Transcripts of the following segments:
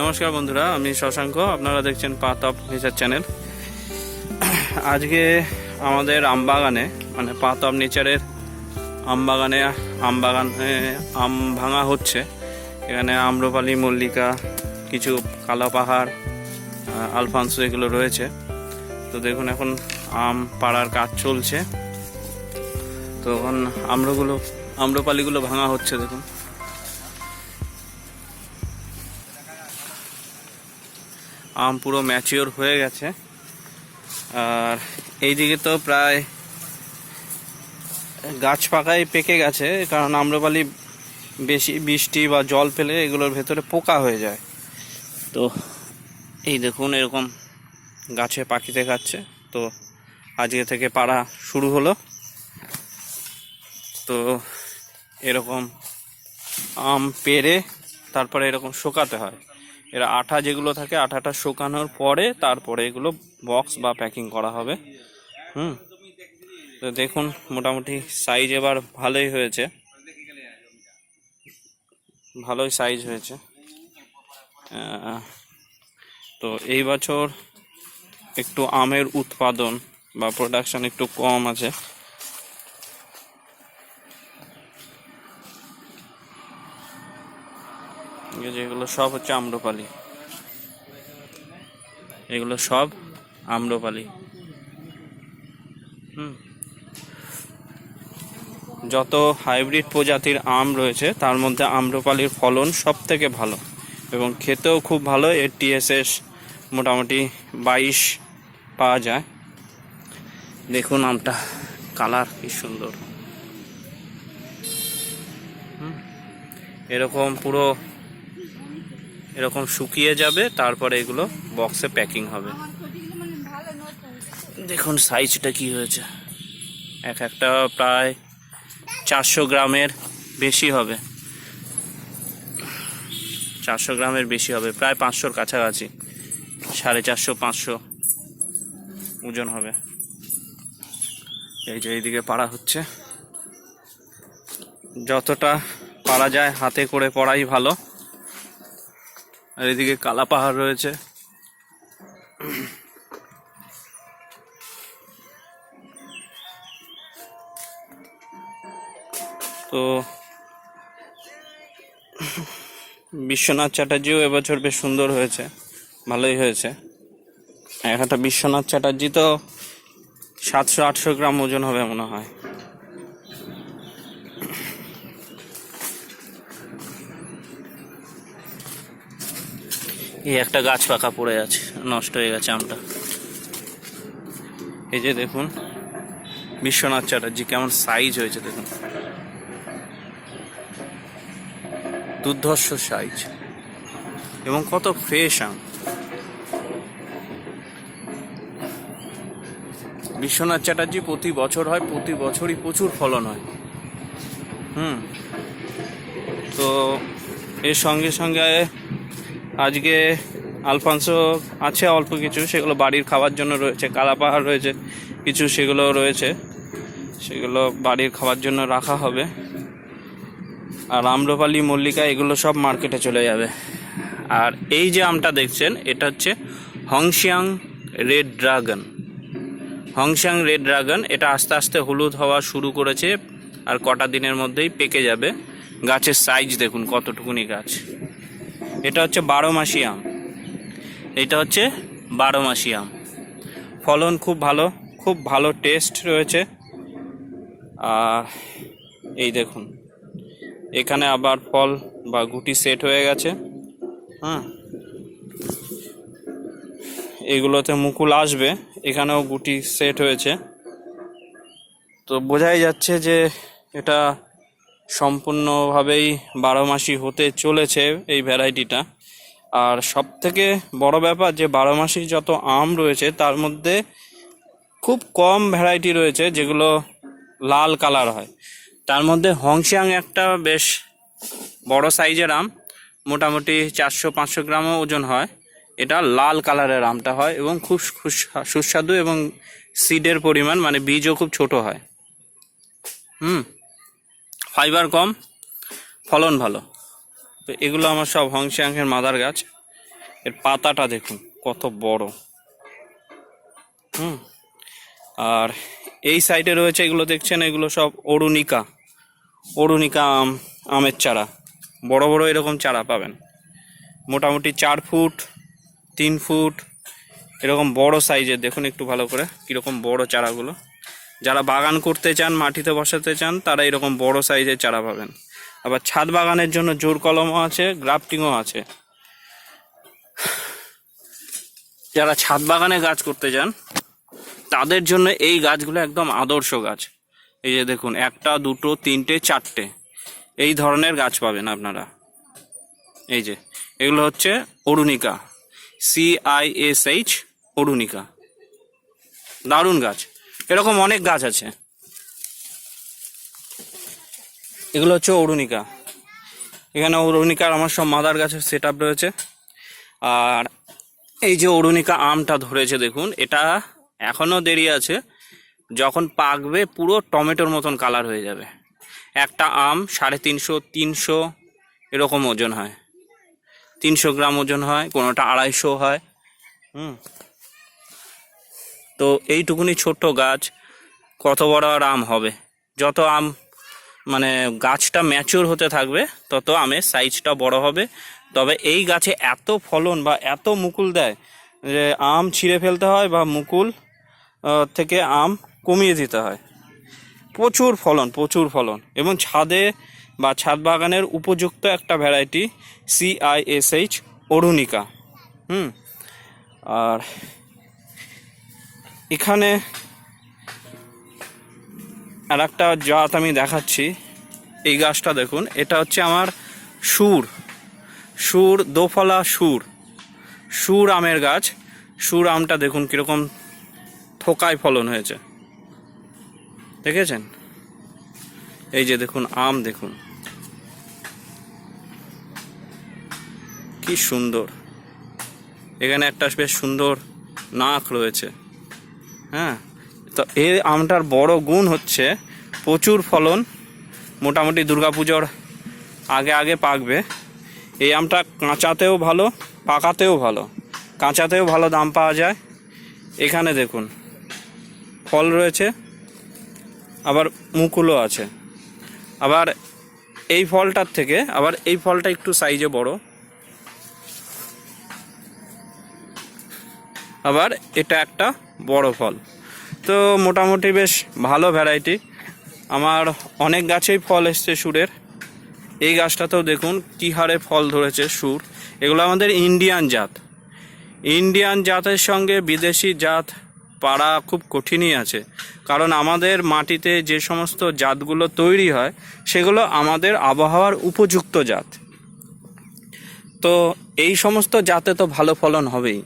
নমস্কার বন্ধুরা, আমি শশাঙ্ক, আপনারা দেখছেন পাত অফ নেচার চ্যানেল। আজকে আমাদের আমবাগানে মানে পাত অফ নেচারের আমবাগানে আমবাগানে আম ভাঙা হচ্ছে। এখানে আম্রপালি, মল্লিকা, কিছু কালো পাহাড় আলফানসো এগুলো রয়েছে। তো দেখুন এখন আম পাড়ার কাজ চলছে। তো এখন আম্রগুলো, আম্রপালিগুলো ভাঙা হচ্ছে, দেখুন। আম পুরো ম্যাচিওর হয়ে গেছে। আর এইদিকে তো প্রায় গাছ পাকায় পেকে গেছে, কারণ আম্রপালি বেশি বৃষ্টি বা জল পেলে এগুলোর ভেতরে পোকা হয়ে যায়। তো এই দেখুন এরকম গাছে পাখিতে খাচ্ছে। তো আজকে থেকে পাড়া শুরু হলো। তো এরকম আম পেরে তারপরে এরকম শোকাতে হয়। এরা আঠা যেগুলো থাকে, আঠাটা শুকানোর পরে তারপরে এগুলো বক্স বা প্যাকিং করা হবে। হুম? তো দেখুন, মোটামুটি সাইজ এবার ভালোই হয়েছে। ভালোই সাইজ হয়েছে। তো এই বছর একটু আমের উৎপাদন বা প্রোডাকশন একটু কম আছে। এই যে এগুলো সব হচ্ছে আম্রপালি। এগুলো সব আম্রপালি। হুম। যত হাইব্রিড প্রজাতির আম রয়েছে, তার মধ্যে আম্রপালির ফলন সব থেকে ভালো এবং খেতেও খুব ভালো। এর টিএসএস মোটামুটি বাইশ পাওয়া যায়। দেখুন আমটা, কালার কি সুন্দর। এরকম পুরো এরকম শুকিয়ে যাবে, তারপরে এগুলো বক্সে প্যাকিং হবে। দেখুন সাইজটা কি হয়েছে। এক একটা প্রায় চারশো গ্রামের বেশি হবে। চারশো গ্রামের বেশি হবে, প্রায় পাঁচশোর কাছাকাছি। সাড়ে চারশো, পাঁচশো ওজন হবে। এই যে এইদিকে পাড়া হচ্ছে। যতটা পারা যায়, হাতে করে পড়াই ভালো। আর এদিকে কালা পাহাড় রয়েছে। তো বিশ্বনাথ চ্যাটার্জিও এবছর বেশ সুন্দর হয়েছে, ভালোই হয়েছে। এক একটা বিশ্বনাথ চ্যাটার্জি তো সাতশো আটশো গ্রাম ওজন হবে মনে হয়। এই একটা গাছ পাকা পড়ে আছে, নষ্ট হয়ে গেছে আমটা। এই যে দেখুন, বিশ্বনাথ চ্যাটার্জি কেমন সাইজ হয়েছে, দেখুন। দুর্ধর্ষ সাইজ এবং কত ফ্রেশ আম। বিশ্বনাথ চ্যাটার্জি প্রতি বছর হয়, প্রতি বছরই প্রচুর ফলন হয়। হুম। তো এর সঙ্গে সঙ্গে আজকে আলফানসো আছে অল্প কিছু, সেগুলো বাড়ির খাওয়ার জন্য রয়েছে কালা পাহাড় রয়েছে, কিছু সেগুলো রয়েছে, সেগুলো বাড়ির খাওয়ার জন্য রাখা হবে। আর আম্রপালি, মল্লিকা, এগুলো সব মার্কেটে চলে যাবে। আর এই যে আমটা দেখছেন, এটা হচ্ছে Hongxiang red dragon. Hongxiang red dragon, এটা আস্তে আস্তে হলুদ হওয়া শুরু করেছে, আর কটা দিনের মধ্যেই পেকে যাবে। গাছের সাইজ দেখুন, কতটুকুনি গাছ। এটা হচ্ছে বারো মাসি আম। এটা হচ্ছে বারো মাসি আম। ফলন খুব ভালো খুব ভালো টেস্ট রয়েছে। আর এই দেখুন, এখানে আবার ফল বা গুটি সেট হয়ে গেছে। হ্যাঁ এগুলোতে মুকুল আসবে, এখানেও গুটি সেট হয়েছে। তো বোঝাই যাচ্ছে যে এটা সম্পূর্ণভাবেই বারো মাসি হতে চলেছে এই ভ্যারাইটিটা। আর সব থেকে বড় ব্যাপার যে বারো মাসি যত আম রয়েছে, তার মধ্যে খুব কম ভ্যারাইটি রয়েছে যেগুলো লাল কালার হয়। তার মধ্যে হংশিয়াং একটা বেশ বড় সাইজের আম, মোটামুটি চারশো পাঁচশো গ্রামও ওজন হয়। এটা লাল কালারের আমটা হয় এবং খুব সুস- সুস্বাদু এবং সিডের পরিমাণ মানে বীজও খুব ছোট হয়। হুম। ফাইবার কম, ফলন ভালো। তো এগুলো আমার সব হংসিয়াংয়ের মাদার গাছ। এর পাতাটা দেখুন, কত বড়। হুম। আর এই সাইডে রয়েছে, এগুলো দেখছেন, এগুলো সব অরুণিকা। অরুণিকা আম, আমের চারা। বড় বড় এরকম চারা পাবেন। মোটামুটি চার ফুট, তিন ফুট, এরকম বড় সাইজের। দেখুন একটু ভালো করে, কীরকম বড় চারাগুলো। যারা বাগান করতে চান, মাটিতে বসাতে চান, তারা এরকম বড় সাইজের চারা পাবেন। আবার ছাদ বাগানের জন্য জোর কলমও আছে, গ্রাফটিংও আছে। যারা ছাদ বাগানে গাছ করতে চান, তাদের জন্য এই গাছগুলো একদম আদর্শ গাছ। এই যে দেখুন, একটা, দুটো, তিনটে, চারটে। এই ধরনের গাছ পাবেন আপনারা। এই যে, এগুলো হচ্ছে Arunika. C I S H Arunika. দারুণ গাছ। এরকম অনেক গাছ আছে। এগুলো হচ্ছে অরুণিকা। এখানে অরুণিকার আমার সব মাদার গাছের সেট রয়েছে। আর এই যে অরুণিকা আমটা ধরেছে দেখুন, এটা এখনও দেরি আছে। যখন পাকবে পুরো টমেটোর মতন কালার হয়ে যাবে। একটা আম সাড়ে তিনশো তিনশো এরকম ওজন হয়। তিনশো গ্রাম ওজন হয়, কোনোটা আড়াইশো হয়। হুম। তো এইটুকুনি ছোট্ট গাছ, কত বড় আর আম হবে। যত আম মানে গাছটা ম্যাচিওর হতে থাকবে, তত আমের সাইজটা বড় হবে। তবে এই গাছে এত ফলন বা এত মুকুল দেয় যে আম ছিঁড়ে ফেলতে হয় বা মুকুল থেকে আম কমিয়ে দিতে হয়। প্রচুর ফলন প্রচুর ফলন। এবং ছাদে বা ছাদ বাগানের উপযুক্ত একটা ভ্যারাইটি সিআইএসএইচ অরুণিকা। হুম? আর এখানে আর একটা জাত আমি দেখাচ্ছি। এই গাছটা দেখুন, এটা হচ্ছে আমার সুর সুর দোফলা সুর সুর আমের গাছ। সুর আমটা দেখুন কীরকম থোকায় ফলন হয়েছে। দেখেছেন? এই যে দেখুন, আম দেখুন। কি সুন্দর। এখানে একটা বেশ সুন্দর নাক রয়েছে। হ্যাঁ তো এ আমটার বড় গুণ হচ্ছে প্রচুর ফলন, মোটামুটি দুর্গাপুজোর আগে আগে পাকবে। এই আমটা কাঁচাতেও ভালো, পাকাতেও ভালো। কাঁচাতেও ভালো দাম পাওয়া যায়। এখানে দেখুন, ফল রয়েছে, আবার মুকুলও আছে। আবার এই ফলটার থেকে, আবার এই ফলটা একটু সাইজে বড়। আবার এটা একটা বড় ফল। তো মোটামুটি বেশ ভালো ভ্যারাইটি আমার অনেক গাছেই ফল এসছে সুরের। এই গাছটাতেও দেখুন কী হারে ফল ধরেছে সুর। এগুলো আমাদের ইন্ডিয়ান জাত। ইন্ডিয়ান জাতের সঙ্গে বিদেশি জাত পাড়া খুব কঠিনই আছে। কারণ আমাদের মাটিতে যে সমস্ত জাতগুলো তৈরি হয়, সেগুলো আমাদের আবহাওয়ার উপযুক্ত জাত। তো এই সমস্ত জাতে তো ভালো ফলন হবেই।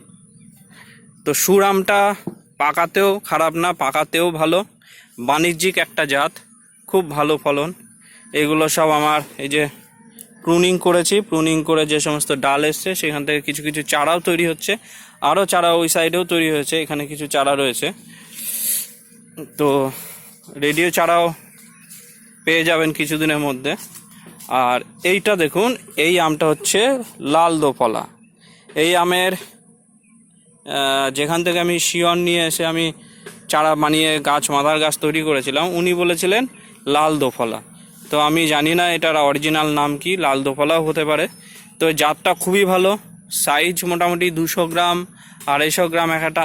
তো সুরামটা পাকাতেও খারাপ না, পাকাতেও ভালো। বাণিজ্যিক একটা জাত, খুব ভালো ফলন। এগুলো সব আমার এই যে প্রুনিং করেছি প্রুনিং করে যে সমস্ত ডাল এসছে, সেখান থেকে কিছু কিছু চারাও তৈরি হচ্ছে। আরও চারা ওই সাইডেও তৈরি হয়েছে, এখানে কিছু চারা রয়েছে। তো রেডিও চারাও পেয়ে যাবেন কিছুদিনের মধ্যে। আর এইটা দেখুন, এই আমটা হচ্ছে লাল দোফলা। এই আমের যেখান থেকে আমি শিয়ন নিয়ে এসে আমি চারা বানিয়ে গাছ, মাদার গাছ তৈরি করেছিলাম, উনি বলেছিলেন লাল দোফলা। তো আমি জানি না এটার অরিজিনাল নাম কি, লাল দোফলাও হতে পারে। তো জাতটা খুবই ভালো সাইজ মোটামুটি দুশো গ্রাম, আড়াইশো গ্রাম এক একটা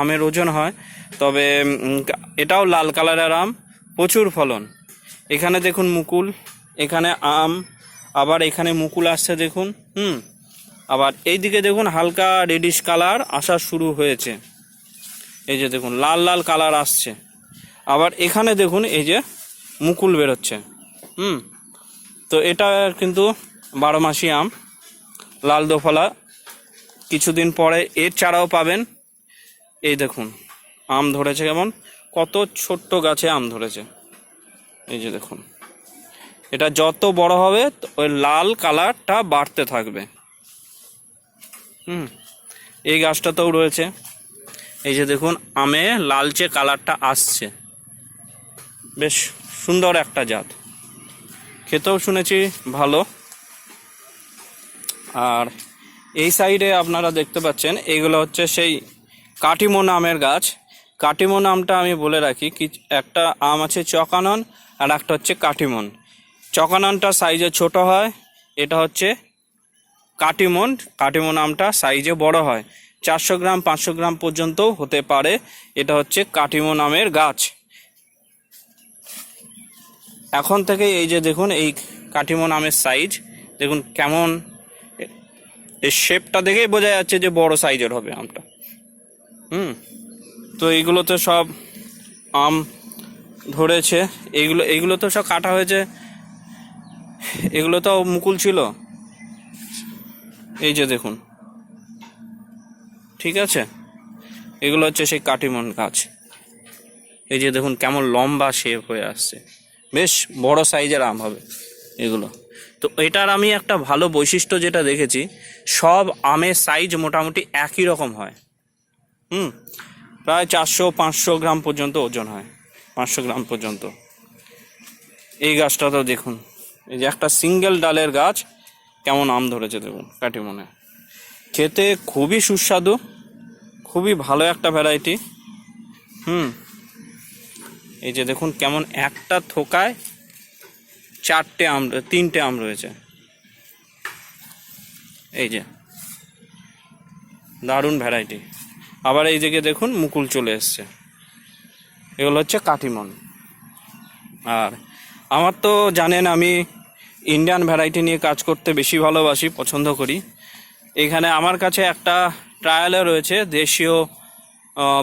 আমের ওজন হয়। তবে এটাও লাল কালারের আম, প্রচুর ফলন। এখানে দেখুন মুকুল, এখানে আম, আবার এখানে মুকুল আসছে দেখুন, হুম। আবার এইদিকে দেখুন হালকা রেডিশ কালার আসা শুরু হয়েছে। এই যে দেখুন, লাল লাল কালার আসছে। আবার এখানে দেখুন এই যে মুকুল বেরোচ্ছে। হুম, তো এটা কিন্তু বারো মাসি আম, লাল দোফলা। কিছুদিন পরে এর চারাও পাবেন। এই দেখুন, আম ধরেছে কেমন? কত ছোট্ট গাছে আম ধরেছে। এই যে দেখুন, এটা যত বড় হবে, ওই লাল কালারটা বাড়তে থাকবে। হুম, এই গাছটাতেও রয়েছে। এই যে দেখুন, আমে লালচে কালারটা আসছে। বেশ সুন্দর একটা জাত। খেতেও শুনেছি ভালো। আর এই সাইডে আপনারা দেখতে পাচ্ছেন, এগুলো হচ্ছে সেই কাটিমো নামের গাছ। কাটিমো নামটা আমি বলে রাখি, কি একটা আম আছে চকানন আর একটা হচ্ছে কাটিমন। চকাননটা সাইজে ছোট হয়, এটা হচ্ছে কাটিমন কাটিমন আমটা সাইজে বড় হয়। চারশো গ্রাম, পাঁচশো গ্রাম পর্যন্তও হতে পারে। এটা হচ্ছে কাটিমো আমের গাছ। এখন থেকে এই যে দেখুন, এই কাটিমো আমের সাইজ দেখুন কেমন এ- এর শেপটা দেখেই বোঝা যাচ্ছে যে বড় সাইজের হবে আমটা। হুম? তো এইগুলো তো সব আম ধরেছে। এইগুলো এইগুলো তো সব কাটা হয়েছে। এগুলো তো মুকুল ছিল। এই যে দেখুন। ঠিক আছে? এগুলো হচ্ছে সেই কাটিমন গাছ। এই যে দেখুন কেমন লম্বা শেপ হয়ে আসছে। বেশ বড় সাইজের আম হবে এগুলো। তো এটার আমি একটা ভালো বৈশিষ্ট্য যেটা দেখেছি, সব আমের সাইজ মোটামুটি একই রকম হয়। হুম? প্রায় চারশো, পাঁচশো গ্রাম পর্যন্ত ওজন হয়। পাঁচশো গ্রাম পর্যন্ত। এই গাছটা তো দেখুন, এই যে একটা সিঙ্গেল ডালের গাছ কেমন আম ধরেছে দেখুন কাটিমনে খেতে খুবই সুস্বাদু, খুবই ভালো একটা ভ্যারাইটি হুম, এই যে দেখুন কেমন একটা থোকায় চারটে আম, তিনটে আম রয়েছে। এই যে, দারুণ ভ্যারাইটি আবার এই দিকে দেখুন মুকুল চলে এসছে। এগুলো হচ্ছে কাটিমন আর আমার তো জানেন আমি ইন্ডিয়ান ভ্যারাইটি নিয়ে কাজ করতে বেশি ভালোবাসি, পছন্দ করি। এখানে আমার কাছে একটা ট্রায়ালে রয়েছে, দেশীয়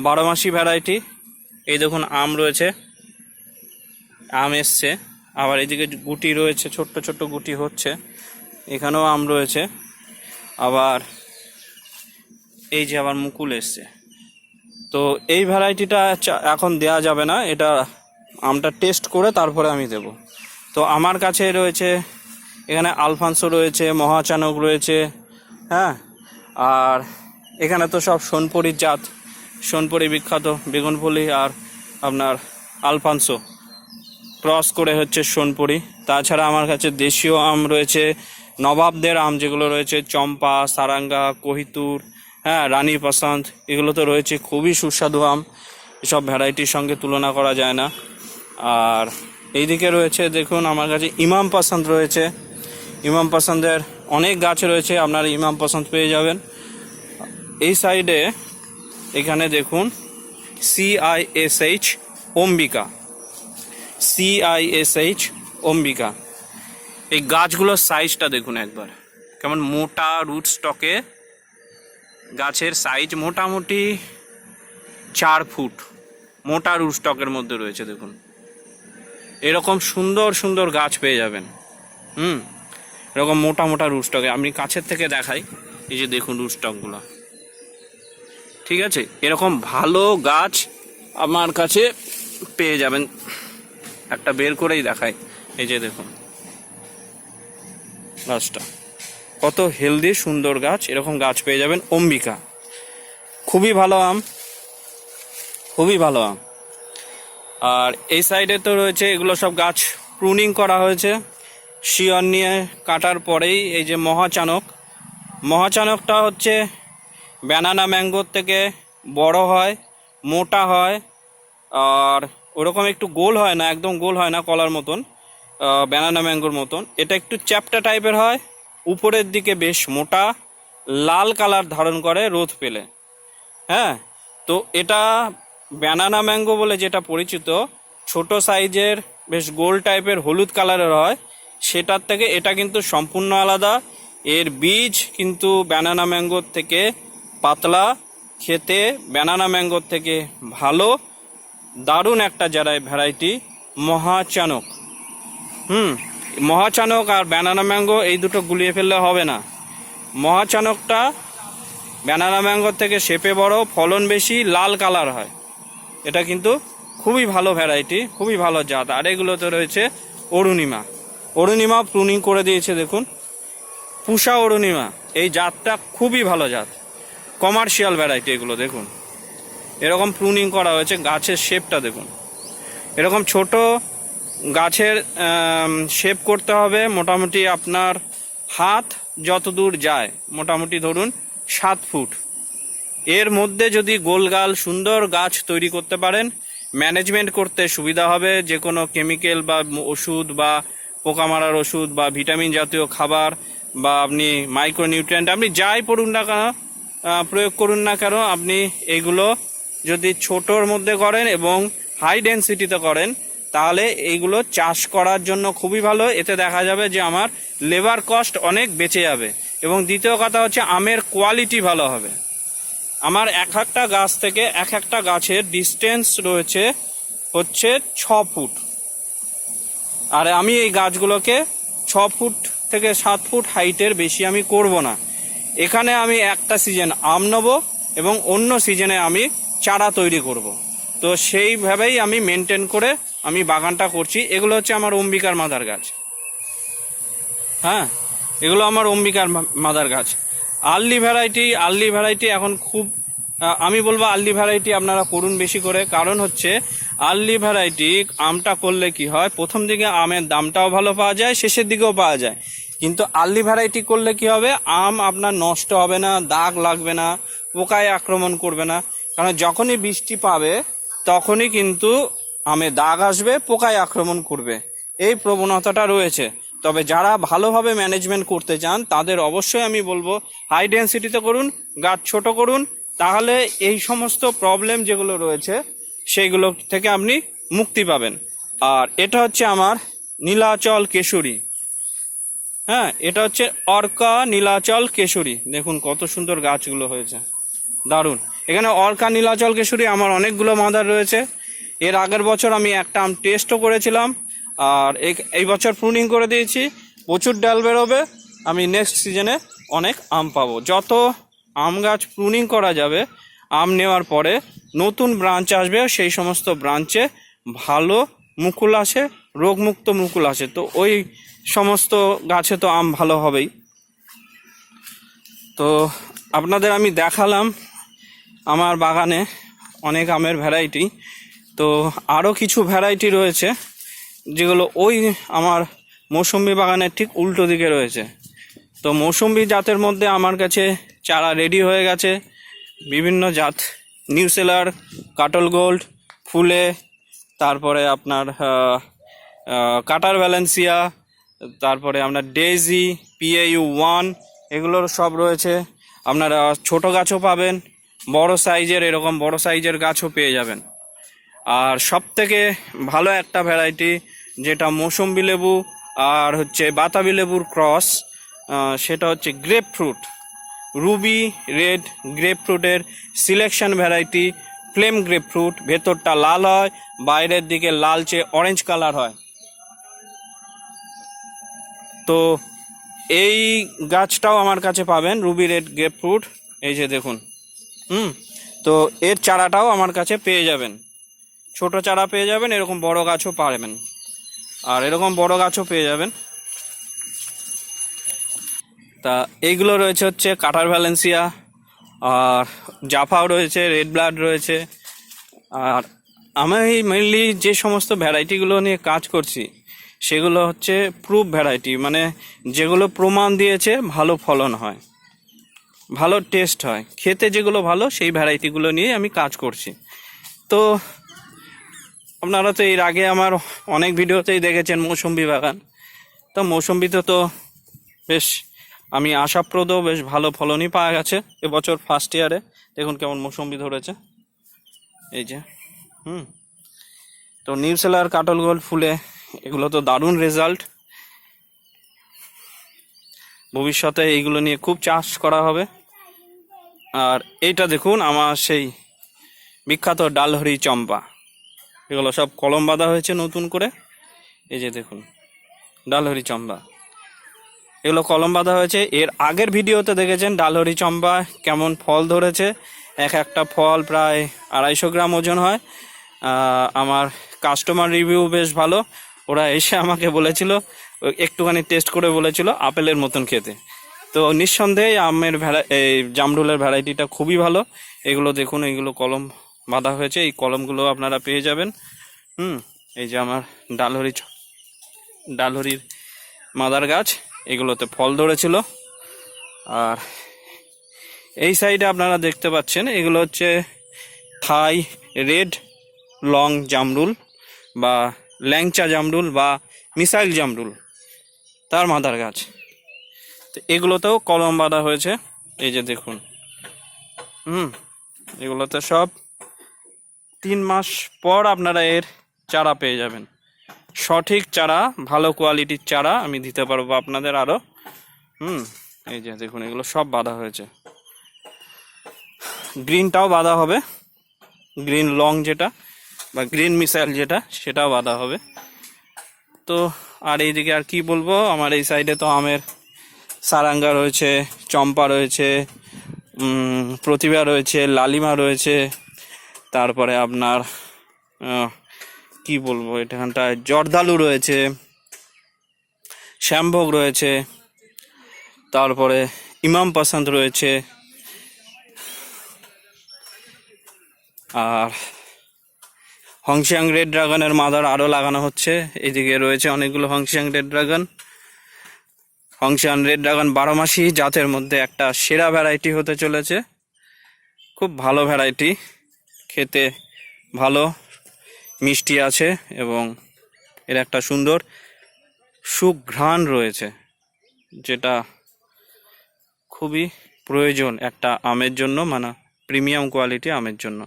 বারোমাসি ভ্যারাইটি এই দেখুন, আম রয়েছে। আম এসছে। আবার এদিকে গুটি রয়েছে, ছোট্ট ছোট্ট গুটি হচ্ছে। এখানেও আম রয়েছে। আবার এই যে আবার মুকুল এসছে। তো এই ভ্যারাইটিটা এখন দেয়া যাবে না। এটা আমটা টেস্ট করে তারপরে আমি দেব। তো আমার কাছে রয়েছে, এখানে আলফানসো রয়েছে, মহাচানক রয়েছে হ্যাঁ? আর এখানে তো সব সোনপুরির জাত, সোনপুরি বিখ্যাত বেগুনফুলি আর আপনার আলফানসো। ক্রস করে হচ্ছে সোনপুরি। তাছাড়া আমার কাছে দেশীয় আম রয়েছে, নবাবদের আম যেগুলো রয়েছে, চম্পা, সারাঙ্গা, কোহিতুর হ্যাঁ রানী পাসান্ত এগুলো তো রয়েছে, খুবই সুস্বাদু আম। এসব ভ্যারাইটির সঙ্গে তুলনা করা যায় না। আর এইদিকে রয়েছে, দেখুন, আমার কাছে ইমাম পাসান্ত রয়েছে। ইমাম পাসান্দের অনেক গাছ রয়েছে, আপনারা ইমাম পাসান্ত পেয়ে যাবেন। এই সাইডে এখানে দেখুন সিআইএসএইচ অম্বিকা। সিআইএসএইচ অম্বিকা। এই গাছগুলোর সাইজটা দেখুন একবার। কেমন মোটা রুট স্টকে গাছের সাইজ মোটামুটি চার ফুট। মোটা রুট স্টকের মধ্যে রয়েছে, দেখুন। এরকম সুন্দর সুন্দর গাছ পেয়ে যাবেন। হুম? এরকম মোটা মোটা রুট স্টকে আমি কাছের থেকে দেখাই। এই যে দেখুন রুট স্টকগুলো ঠিক আছে? এরকম ভালো গাছ আমার কাছে পেয়ে যাবেন। একটা বের করেই দেখাই। এই যে দেখুন। গাছটা। কত হেলদি সুন্দর গাছ। এরকম গাছ পেয়ে যাবেন অম্বিকা। খুবই ভালো আম। খুবই ভালো আম। আর এই সাইডে তো রয়েছে, এগুলো সব গাছ প্রুনিং করা হয়েছে। শিয়ন নিয়ে কাটার পরেই এই যে মহাচানক। মহাচানকটা হচ্ছে ব্যানানা ম্যাঙ্গোর থেকে বড় হয়, মোটা হয়, আর ওরকম একটু গোল হয় না, একদম গোল হয় না কলার মতন ব্যানানা ম্যাঙ্গোর মতন। এটা একটু চ্যাপটা টাইপের হয়, উপরের দিকে বেশ মোটা, লাল কালার ধারণ করে রোদ পেলে। হ্যাঁ তো এটা ব্যানানা ম্যাঙ্গো বলে যেটা পরিচিত, ছোট সাইজের, বেশ গোল টাইপের হলুদ কালারের হয়। সেটার থেকে এটা কিন্তু সম্পূর্ণ আলাদা। এর বীজ কিন্তু ব্যানানা ম্যাঙ্গোর থেকে পাতলা, খেতে ব্যানানা ম্যাঙ্গোর থেকে ভালো। দারুণ একটা যারা ভ্যারাইটি, মহাচানক। হুম, মহাচানক আর ব্যানানা ম্যাঙ্গো এই দুটো গুলিয়ে ফেললে হবে না। মহাচানকটা ব্যানানা ম্যাঙ্গোর থেকে শেপে বড়, ফলন বেশি, লাল কালার হয়। এটা কিন্তু খুবই ভালো ভ্যারাইটি খুবই ভালো জাত। আর এগুলোতে রয়েছে অরুণিমা। অরুণিমা প্রুনিং করে দিয়েছে, দেখুন। পুষা অরুণিমা, এই জাতটা খুবই ভালো জাত। কমার্শিয়াল ভ্যারাইটি এগুলো, দেখুন। এরকম প্রুনিং করা হয়েছে, গাছের শেপটা দেখুন। এরকম ছোট গাছের শেপ করতে হবে, মোটামুটি আপনার হাত যত দূর যায়, মোটামুটি ধরুন সাত ফুট। এর মধ্যে যদি গোলগাল সুন্দর গাছ তৈরি করতে পারেন, ম্যানেজমেন্ট করতে সুবিধা হবে। যে কোনো কেমিক্যাল বা ওষুধ বা পোকা মারার ওষুধ বা ভিটামিন জাতীয় খাবার বা আপনি মাইক্রোনিউট্রিয়েন্ট, আপনি যাই পড়ুন না কেন প্রয়োগ করুন না কেন, আপনি এগুলো যদি ছোটোর মধ্যে করেন এবং হাই ডেন্সিটিতে করেন, তাহলে এইগুলো চাষ করার জন্য খুবই ভালো। এতে দেখা যাবে যে আমার লেবার কস্ট অনেক বেঁচে যাবে। এবং দ্বিতীয় কথা হচ্ছে আমের কোয়ালিটি ভালো হবে। আমার এক একটা গাছ থেকে এক একটা গাছের ডিস্টেন্স রয়েছে হচ্ছে ছ ফুট। আর আমি এই গাছগুলোকে ছ ফুট থেকে সাত ফুট হাইটের বেশি আমি করব না। এখানে আমি একটা সিজন আম নেব এবং অন্য সিজনে আমি চারা তৈরি করব। তো সেইভাবেই আমি মেনটেন করে আমি বাগানটা করছি। এগুলো হচ্ছে আমার অম্বিকার মাদার গাছ। হ্যাঁ এগুলো আমার অম্বিকার মাদার গাছ। আর্লি ভ্যারাইটি আর্লি ভ্যারাইটি এখন খুব আমি বলব আর্লি ভ্যারাইটি আপনারা করুন বেশি করে। কারণ হচ্ছে, আর্লি ভ্যারাইটি আমটা করলে কি হয়, প্রথম দিকে আমের দামটাও ভালো পাওয়া যায়, শেষের দিকেও পাওয়া যায়। কিন্তু আর্লি ভ্যারাইটি করলে কি হবে, আম আপনার নষ্ট হবে না, দাগ লাগবে না, পোকায় আক্রমণ করবে না। কারণ যখনই বৃষ্টি পাবে, তখনই কিন্তু আমে দাগ আসবে, পোকায় আক্রমণ করবে। এই প্রবণতাটা রয়েছে। তবে যারা ভালোভাবে ম্যানেজমেন্ট করতে চান, তাদের অবশ্যই আমি বলব হাই ডেন্সিটিতে করুন, গাছ ছোট করুন, তাহলে এই সমস্ত প্রবলেম যেগুলো রয়েছে, সেইগুলো থেকে আপনি মুক্তি পাবেন। আর এটা হচ্ছে আমার নীলাচল কেশরী। হ্যাঁ এটা হচ্ছে অর্কা নীলাচল কেশরী। দেখুন কত সুন্দর গাছগুলো হয়েছে। দারুণ। এখানে অর্কা নীলাচল কেশরী, আমার অনেকগুলো মাদার রয়েছে। এর আগের বছর আমি একটা আম টেস্টও করেছিলাম। আর এই- বছর প্রুনিং করে দিয়েছি। প্রচুর ডাল বেরোবে। আমি নেক্সট সিজনে অনেক আম পাবো। যত আম গাছ প্রুনিং করা যাবে, আম নেওয়ার পরে নতুন ব্রাঞ্চ আসবে, সেই সমস্ত ব্রাঞ্চে ভালো মুকুল আসে, রোগমুক্ত মুকুল আসে। তো ওই সমস্ত গাছে তো আম ভালো হবেই। তো আপনাদের আমি দেখালাম আমার বাগানে অনেক আমের ভ্যারাইটি তো আরও কিছু ভ্যারাইটি রয়েছে। যেগুলো ওই আমার মৌসুম্বি বাগানের ঠিক উল্টো দিকে রয়েছে। তো মৌসুম্বি জাতের মধ্যে আমার কাছে চারা রেডি হয়ে গেছে। বিভিন্ন জাত নিউ সেলার কাটল গোল্ড ফুলে, তারপরে আপনার কাটার ভ্যালেন্সিয়া তারপরে আপনার ডেজি পিএইউ ওয়ান এগুলোর সব রয়েছে। আপনারা ছোট গাছও পাবেন, বড় সাইজের এরকম বড় সাইজের গাছও পেয়ে যাবেন। আর সব থেকে ভালো একটা ভ্যারাইটি যেটা মৌসুম্বি লেবু আর হচ্ছে বাতাবি লেবুর ক্রস সেটা হচ্ছে গ্রেপ ফ্রুট রুবি রেড গ্রেপ ফ্রুটের selection variety flame grapefruit ভেতরটা লাল হয়, বাইরের দিকে লালচে অরেঞ্জ কালার হয়। তো এই গাছটাও আমার কাছে পাবেন রুবি রেড গ্রেপ ফ্রুট এই যে দেখুন, হুম, তো এর চারাটাও আমার কাছে পেয়ে যাবেন। ছোট চারা পেয়ে যাবেন, এরকম বড় গাছও পাবেন। আর এরকম বড় গাছও পেয়ে যাবেন। তা এইগুলো রয়েছে হচ্ছে কাটার ভ্যালেন্সিয়া, আর জাফাও রয়েছে, রেড ব্লাড রয়েছে। আর আমি মেনলি যে সমস্ত ভ্যারাইটিগুলো নিয়ে কাজ করছি, সেগুলো হচ্ছে প্রুফ ভ্যারাইটি মানে যেগুলো প্রমাণ দিয়েছে ভালো ফলন হয়, ভালো টেস্ট হয়। খেতে যেগুলো ভালো, সেই ভ্যারাইটিগুলো নিয়ে আমি কাজ করছি। তো আপনারা তো এর আগে আমার অনেক ভিডিওতেই দেখেছেন মৌসুম্বি বাগান। তো মৌসুম্বিতে তো বেশ আমি আশাপ্রদ বেশ ভালো ফলনই পাওয়া গেছে এবছর ফার্স্ট ইয়ারে দেখুন কেমন মৌসুম্বি ধরেছে। এই যে, হুম। তো নিউ সেলার কাটল গোল্ড ফুলে, এগুলো তো দারুণ রেজাল্ট ভবিষ্যতে এইগুলো নিয়ে খুব চাষ করা হবে। আর এইটা দেখুন, আমার সেই বিখ্যাত ডালহরি চম্পা। এগুলো সব কলম বাঁধা হয়েছে নতুন করে। এই যে দেখুন, ডালহরি চম্বা। এগুলো কলম বাঁধা হয়েছে। এর আগের ভিডিওতে দেখেছেন ডালহরি চম্বা কেমন ফল ধরেছে। এক একটা ফল প্রায় আড়াইশো গ্রাম ওজন হয়। আমার কাস্টমার রিভিউ বেশ ভালো। ওরা এসে আমাকে বলেছিল, একটুখানি টেস্ট করে বলেছিল আপেলের মতন খেতে। তো নিঃসন্দেহে আমের ভ্যারা এই জামরুলের ভ্যারাইটিটা খুবই ভালো। এগুলো দেখুন এইগুলো কলম বাঁধা হয়েছে, এই কলমগুলো আপনারা পেয়ে যাবেন। হুম, এই যে আমার ডালহরি ডালহরির মাদার গাছ, এগুলোতে ফল ধরেছিল। আর এই সাইডে আপনারা দেখতে পাচ্ছেন, এগুলো হচ্ছে থাই রেড লং জামরুল বা ল্যাংচা জামরুল বা মিসাইল জামরুল, তার মাদার গাছ। তো এগুলোতেও কলম বাঁধা হয়েছে, এই যে দেখুন। হুম, এগুলোতে সব তিন মাস পর আপনারা এর চারা পেয়ে যাবেন। সঠিক চারা, ভালো কোয়ালিটির চারা আমি দিতে পারব আপনাদের আরও হুম, এই যে দেখুন, এগুলো সব বাঁধা হয়েছে। গ্রিনটাও বাঁধা হবে। গ্রিন লং যেটা বা গ্রিন মিসাইল যেটা, সেটাও বাঁধা হবে। তো আর এইদিকে আর কি বলব, আমার এই সাইডে তো আমের সারাঙ্গা রয়েছে, চম্পা রয়েছে প্রতিভা রয়েছে, লালিমা রয়েছে তারপরে আপনার কি বলব এখানটায়? জর্দালু রয়েছে, শ্যামভোগ রয়েছে, তারপরে ইমাম পাসান্ত রয়েছে, আর হংসিয়াং রেড ড্রাগনের মাদার আরও লাগানো হচ্ছে। এদিকে রয়েছে অনেকগুলো Hongxiang red dragon. Hongxiang red dragon বারো মাসি জাতের মধ্যে একটা সেরা ভ্যারাইটি হতে চলেছে। খুব ভালো ভ্যারাইটি খেতে ভালো, মিষ্টি আছে এবং এর একটা সুন্দর সুঘ্রাণ রয়েছে, যেটা খুবই প্রয়োজন একটা আমের জন্য মানে প্রিমিয়াম কোয়ালিটি আমের জন্য।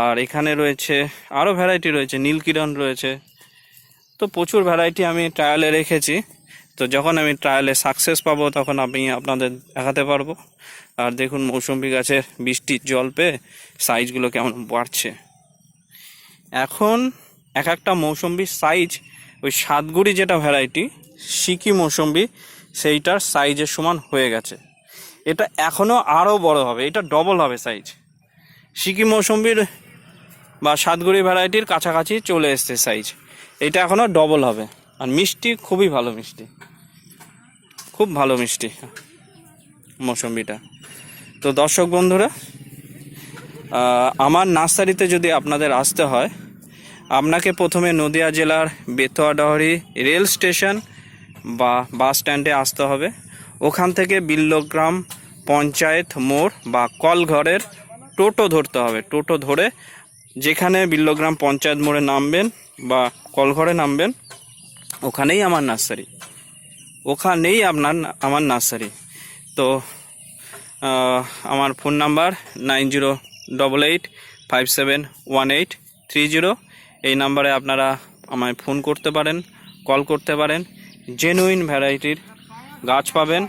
আর এখানে রয়েছে আরও ভ্যারাইটি রয়েছে, নীলকিরণ রয়েছে। তো প্রচুর ভ্যারাইটি আমি ট্রায়ালে রেখেছি। তো যখন আমি ট্রায়ালে সাকসেস পাবো, তখন আমি আপনাদের দেখাতে পারব। আর দেখুন, মৌসুম্বি গাছের বৃষ্টির জল পেয়ে সাইজগুলো কেমন বাড়ছে। এখন এক একটা মৌসুম্বির সাইজ ওই সাতগুড়ি যেটা ভ্যারাইটি সিকি মৌসুম্বি, সেইটার সাইজের সমান হয়ে গেছে। এটা এখনও আরও বড় হবে, এটা ডবল হবে সাইজ সিকি মৌসুম্বির বা সাতগুড়ি ভ্যারাইটির কাছাকাছি চলে এসছে সাইজ এটা এখনও ডবল হবে। আর মিষ্টি খুবই ভালো মিষ্টি। খুব ভালো মিষ্টি মৌসুম্বিটা। তো দর্শক বন্ধুরা আমার নার্সারিতে যদি আপনাদের আসতে হয়, আপনাকে প্রথমে নদিয়া জেলার বেতোয়াডহরি রেল স্টেশন বা বাস স্ট্যান্ডে আসতে হবে। ওখান থেকে বিল্লগ্রাম পঞ্চায়েত মোড় বা কলঘরের টোটো ধরতে হবে। টোটো ধরে যেখানে বিল্লগ্রাম পঞ্চায়েত মোড়ে নামবেন বা কলঘরে নামবেন ওখানেই আমার নার্সারি। ওখানেই আপনার, আমার নার্সারি। তো আমার phone number nine zero double eight five seven one eight three zero. এই নাম্বারে আপনারা আমায় ফোন করতে পারেন, কল করতে পারেন। জেনুইন ভ্যারাইটির গাছ পাবেন।